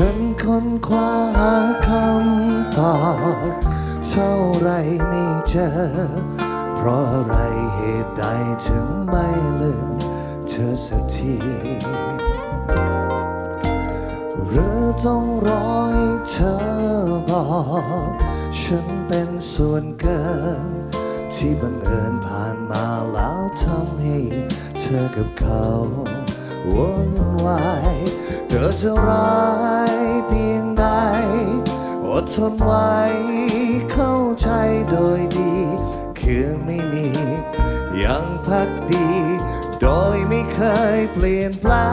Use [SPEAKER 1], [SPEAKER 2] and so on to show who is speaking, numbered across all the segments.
[SPEAKER 1] ฉันค้นคว้าหาคำตอบเท่าไรไม่เจอ เพราะอะไรเหตุใดถึงไม่ลืมเธอสักทีหรือต้องรอให้เธอบอก ฉันเป็นส่วนเกิน ที่บังเอิญผ่านมาแล้วทำให้เธอกับเขาวนวายเธอจะร้า ทนไว้เข้าใจโดยดีคือไม่มี ยังพักดี โดยไม่เคยเปลี่ยนแปลง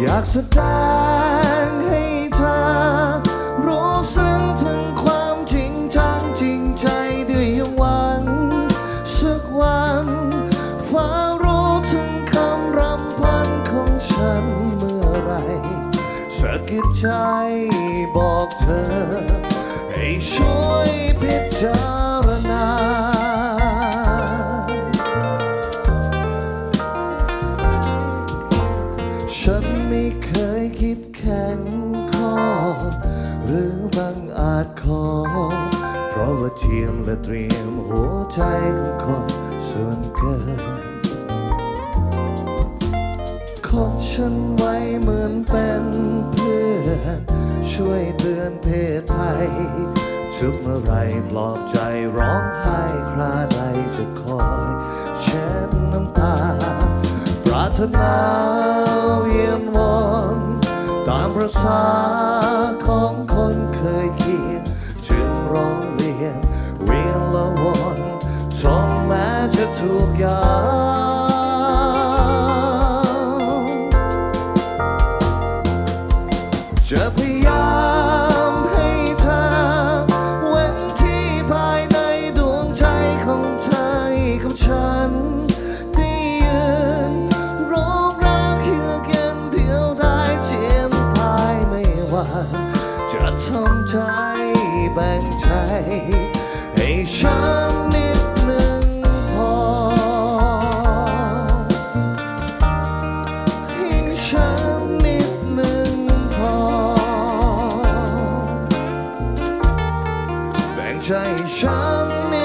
[SPEAKER 1] อยากแสดง กิดใจบอกเธอ ให้ช่วยพิจารณา ฉันไม่เคยคิดแข็งข้อหรือบังอาจขอ เพราะว่าเทียมและเตรียมหัวใจของคนส่วนเกิน ฉันไว้เหมือนเป็นเพื่อนช่วยเตือนเพศภัยทุกเมื่อไรปลอบใจร้องไห้คราใดจะคอยเช็ดน้ำตา ปรารถนาเวียนวอนตามประสาของคนเคยเคียงจึงร้องเรียนเวียนละวนทนแม้จะถูกยาม จะพยายามให้เธอ เว้นที่ภายในดวงใจของเธอของฉันได้ยืนร้รักเพื่อกัเดียวได้เจียมพายไม่ว่า จะทำใจแบ่งใจให้ฉัน ใจฉัน